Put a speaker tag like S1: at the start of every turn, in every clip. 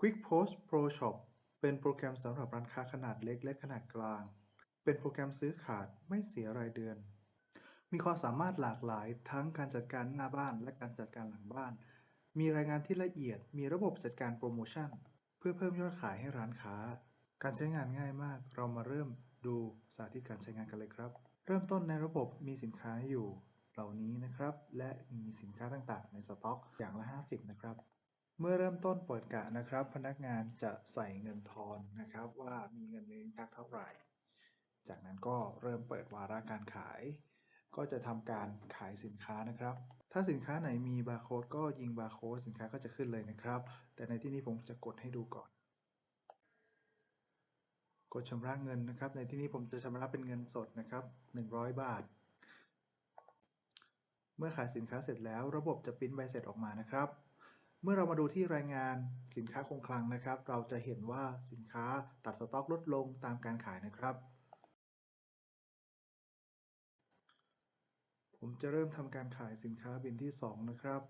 S1: Quick Post Pro Shop เป็นโปรแกรมสำหรับร้านค้าขนาดเล็กและขนาดกลาง เป็นโปรแกรมซื้อขาดไม่เสียรายเดือน มีความสามารถหลากหลายทั้งการจัดการหน้าบ้านและการจัดการหลังบ้าน มีรายงานที่ละเอียด มีระบบจัดการโปรโมชั่น เพื่อเพิ่มยอดขายให้ร้านค้า การใช้งานง่ายมาก เรามาเริ่มดูสาธิตการใช้งานกันเลยครับ เริ่มต้นในระบบมีสินค้าอยู่เหล่านี้นะครับ และมีสินค้าต่างๆ ในสต็อก อย่างละ 50 นะครับ เมื่อเริ่มต้นเปิดกะนะครับ พนักงานจะใส่เงินทอนนะครับ ว่ามีเงินในลิ้นชักเท่าไหร่ จากนั้นก็เริ่มเปิดวาระการขาย ก็จะทำการขายสินค้านะครับ ถ้าสินค้าไหนมีบาร์โค้ดก็ยิงบาร์โค้ดสินค้าก็จะขึ้นเลยนะครับ แต่ในที่นี้ผมจะกดให้ดูก่อน กดชำระเงินนะครับ ในที่นี้ผมจะชำระเป็นเงินสดนะครับ 100 บาท เมื่อขายสินค้าเสร็จแล้ว ระบบจะปริ้นใบเสร็จออกมานะครับ เมื่อเรามาดูที่รายงานสินค้าคงคลังนะครับ เราจะเห็นว่าสินค้าตัดสต็อกลดลงตามการขายนะครับ ผมจะเริ่มทำการขายสินค้าบินที่ 2 นะครับ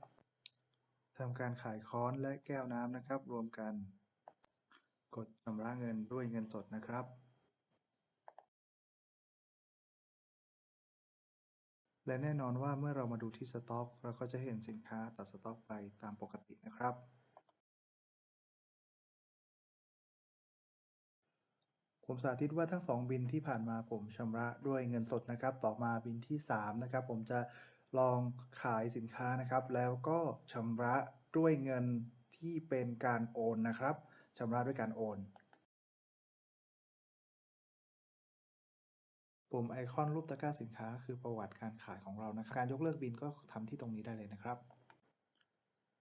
S1: ทำการขายค้อนและแก้วน้ำนะครับ รวมกัน กดชำระเงินด้วยเงินสดนะครับ และแน่นอนว่าเมื่อเรามาดูที่สต็อกเราก็จะเห็นสินค้าตัดสต็อกไปตามปกตินะครับ ผมสาธิตว่าทั้ง 2 บินที่ผ่านมาผมชำระด้วยเงินสดนะครับ ต่อมาบินที่3นะครับผมจะลองขายสินค้านะครับ แล้วก็ชำระด้วยเงินที่เป็นการโอนนะครับชำระด้วยการโอน ปุ่มไอคอนรูปตะกร้าสินค้า คือประวัติการขายของเรานะครับการยกเลิกบินก็ทำที่ตรงนี้ได้เลยนะครับ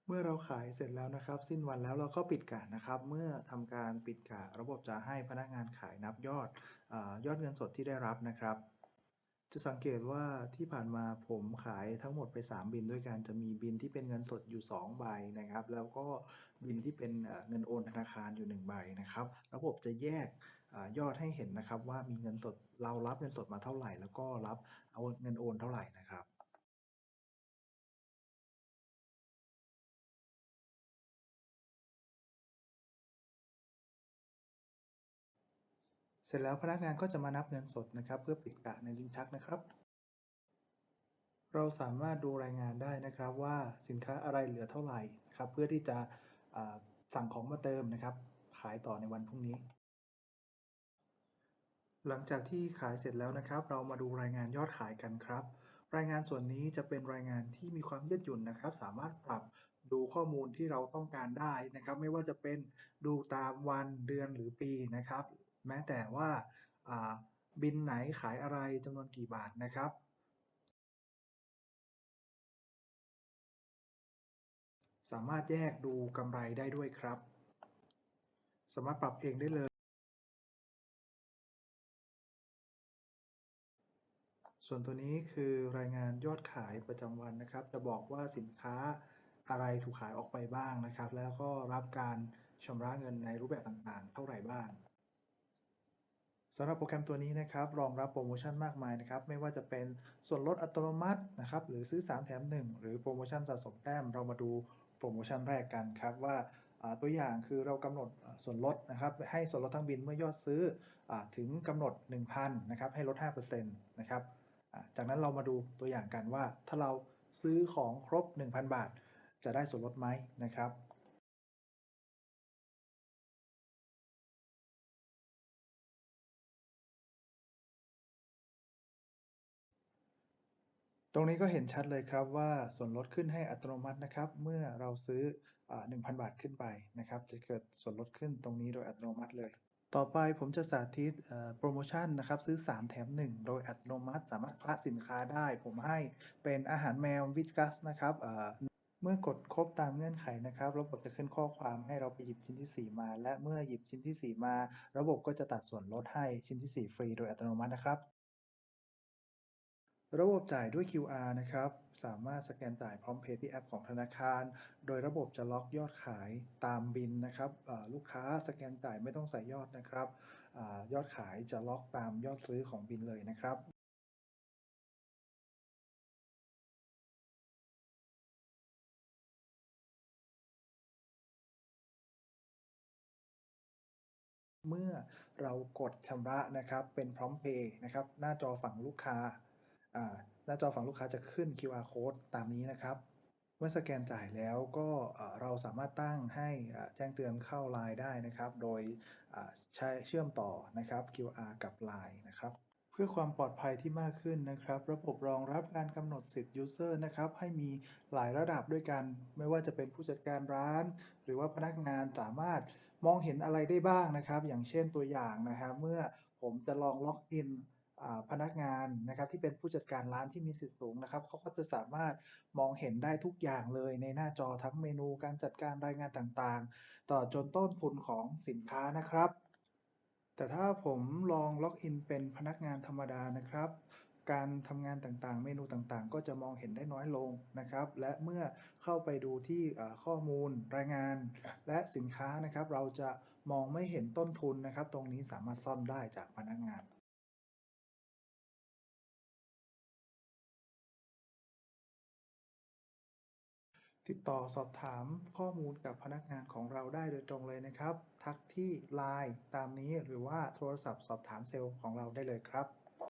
S1: เมื่อเราขายเสร็จแล้วนะครับ สิ้นวันแล้วเราก็ปิดกะนะครับ เมื่อทำการปิดกะระบบจะให้พนักงานขายนับยอดอยอดเงินสดที่ได้รับนะครับจะสังเกตว่าที่ผ่านมาผมขายทั้งหมดไป 3 บินด้วยกันจะมีบินที่เป็นเงินสดอยู่ 2 ใบนะครับ แล้วก็บินที่เป็นเงินโอนธนาคารอยู่ 1 ใบนะครับ ระบบจะแยก ยอดให้เห็นนะครับว่ามีเงินสดเรารับเงินสดมาเท่าไหร่ แล้วก็รับเอาเงินโอนเท่าไหร่นะครับเสร็จแล้วพนักงานก็จะมานับเงินสดนะครับ เพื่อปิดกะในลิ้นชักนะครับ เราสามารถดูรายงานได้นะครับว่าสินค้าอะไรเหลือเท่าไหร่นะครับ เพื่อที่จะสั่งของมาเติมนะครับ ขายต่อในวันพรุ่งนี้ หลังจากที่ขายเสร็จแล้วนะครับ เรามาดูรายงานยอดขายกันครับ รายงานส่วนนี้จะเป็นรายงานที่มีความยืดหยุ่นนะครับ สามารถปรับดูข้อมูลที่เราต้องการได้นะครับ ไม่ว่าจะเป็นดูตามวันเดือนหรือปีนะครับ แม้แต่ว่าบินไหนขายอะไรจำนวนกี่บาทนะครับ สามารถแยกดูกำไรได้ด้วยครับ สามารถปรับเองได้เลย ส่วนตัวนี้คือรายงานยอดขายประจำวันนะครับ จะบอกว่าสินค้าอะไรถูกขายออกไปบ้างนะครับ แล้วก็รับการชำระเงินในรูปแบบต่างๆ เท่าไหร่บ้างสำหรับโปรแกรมตัวนี้นะครับรองรับโปรโมชั่นมากมายนะครับ ไม่ว่าจะเป็นส่วนลดอัตโนมัตินะครับ หรือซื้อ 3 แถม 1 หรือโปรโมชั่นสะสมแต้ม เรามาดูโปรโมชั่นแรกกันครับว่าตัวอย่างคือเรากำหนดส่วนลดนะครับ ให้ส่วนลดทั้งบินเมื่อยอดซื้ออถึงกำหนด 1,000นะครับให้ลด 5%นะครับ จากนั้นเรามาดูตัวอย่างกันว่า ถ้าเราซื้อของครบ 1,000 บาท จะได้ส่วนลดไหมนะครับตรงนี้ก็เห็นชัดเลยครับว่าส่วนลดขึ้นให้อัตโนมัตินะครับ เมื่อเราซื้อ 1,000 บาทขึ้นไปนะครับ จะเกิดส่วนลดขึ้นตรงนี้โดยอัตโนมัติเลย ต่อไปผมจะสาธิตโปรโมชั่นนะครับ ซื้อ 3 แถม 1 โดยอัตโนมัติสามารถคละสินค้าได้ ผมให้เป็นอาหารแมววิสกัสนะครับเมื่อกดครบตามเงื่อนไขนะครับ ระบบจะขึ้นข้อความให้เราไปหยิบชิ้นที่ 4 มา และเมื่อหยิบชิ้นที่ 4 มา ระบบก็จะตัดส่วนลดให้ชิ้นที่ 4 ฟรีโดยอัตโนมัตินะครับ ระบบจ่ายด้วย QR นะครับ สามารถสแกนจ่ายพร้อมเพย์ที่แอปของธนาคาร โดยระบบจะล็อกยอดขายตามบินนะครับลูกค้าสแกนจ่ายไม่ต้องใส่ยอดนะครับอยอดขายจะล็อกตามยอดซื้อของบินเลยนะครับเมื่อเรากดชำระนะครับเป็นพร้อมเพย์นะครับหน้าจอฝั่งลูกค้าอ่า หน้าจอฝั่งลูกค้าจะขึ้น QR code ตามนี้นะครับ เมื่อสแกนจ่ายแล้วก็เราสามารถตั้งให้แจ้งเตือนเข้า Line ได้นะครับ โดยใช้เชื่อมต่อนะครับ QR กับ Line นะครับเพื่อความปลอดภัยที่มากขึ้นนะครับ ระบบรองรับการกำหนดสิทธิ์ User นะครับ ให้มีหลายระดับด้วยกัน ไม่ว่าจะเป็นผู้จัดการร้าน หรือว่าพนักงานสามารถมองเห็นอะไรได้บ้างนะครับ อย่างเช่นตัวอย่างนะครับ เมื่อผมจะลองล็อกอิน พนักงานนะครับที่เป็นผู้จัดการร้านที่มีสิทธิ์สูงนะครับเขาก็จะสามารถมองเห็นได้ทุกอย่างเลยในหน้าจอทั้งเมนูการจัดการรายงานต่างๆตลอจนต้นทุนของสินค้านะครับ แต่ถ้าผมลองล็อกอินเป็นพนักงานธรรมดานะครับ การทำงานต่างๆ เมนูต่างๆ ก็จะมองเห็นได้น้อยลงนะครับ และเมื่อเข้าไปดูที่ข้อมูลรายงาน และสินค้านะครับ เราจะมองไม่เห็นต้นทุนนะครับ ตรงนี้สามารถซ่อมได้จากพนักงาน ติดต่อสอบถามข้อมูลกับพนักงานของเราได้โดยตรงเลยนะครับ ทักที่ Line ตามนี้หรือว่าโทรศัพท์สอบถามเซลล์ของเราได้เลยครับ